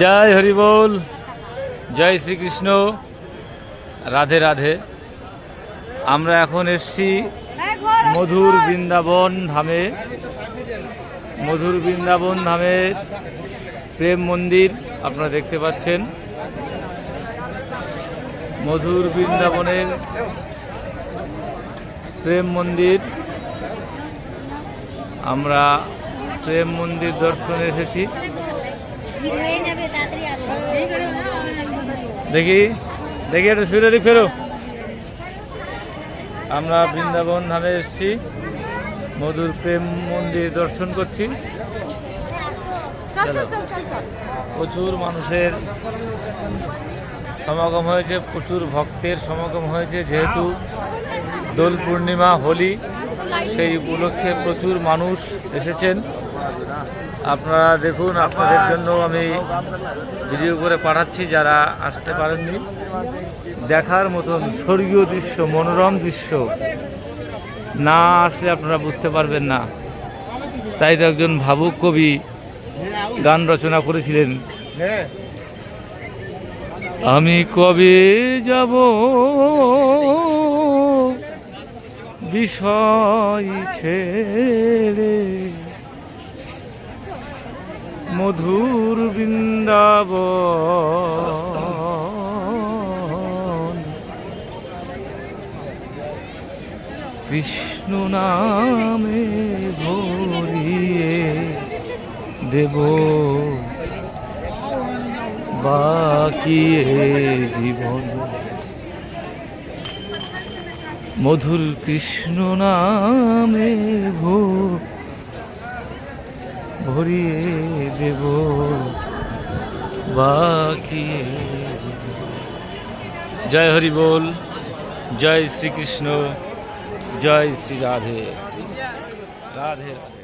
জয় হরি বল, জয় শ্রীকৃষ্ণ রাধে রাধে। আমরা এখন এসছি মধুর বৃন্দাবন ধামে। মধুর বৃন্দাবন ধামে প্রেম মন্দির আপনারা দেখতে পাচ্ছেন। মধুর বৃন্দাবনের প্রেম মন্দির। আমরা প্রেম মন্দির দর্শনে এসেছি। দেখি দেখি একটু ফিরে দিক ফেরো। আমরা বৃন্দাবন ধামে এসেছি। মধুর প্রেম মন্দির দর্শন করছি। প্রচুর মানুষের সমাগম হয়েছে প্রচুর ভক্তের সমাগম হয়েছে যেহেতু দোল পূর্ণিমা হোলি সেই উপলক্ষে প্রচুর মানুষ এসেছেন। আপনারা দেখুন, আপনাদের জন্য আমি ভিডিও করে পাঠাচ্ছি, যারা আসতে পারেননি। দেখার মতন স্বর্গীয় দৃশ্য, মনোরম দৃশ্য না আসলে আপনারা বুঝতে পারবেন না। তাই তো একজন ভাবুক কবি গান রচনা করেছিলেন। আমি কবে যাব? বিষয় ছেড়ে মধুর বৃন্দাবন। কৃষ্ণ নামে ভরিয়ে দেব। বাকি জীবন। মধুর কৃষ্ণ নামে ভো ভরিয়ে দেব বাকি। জয় হরি বল জয় শ্রীকৃষ্ণ জয় শ্রী রাধে রাধে রাধে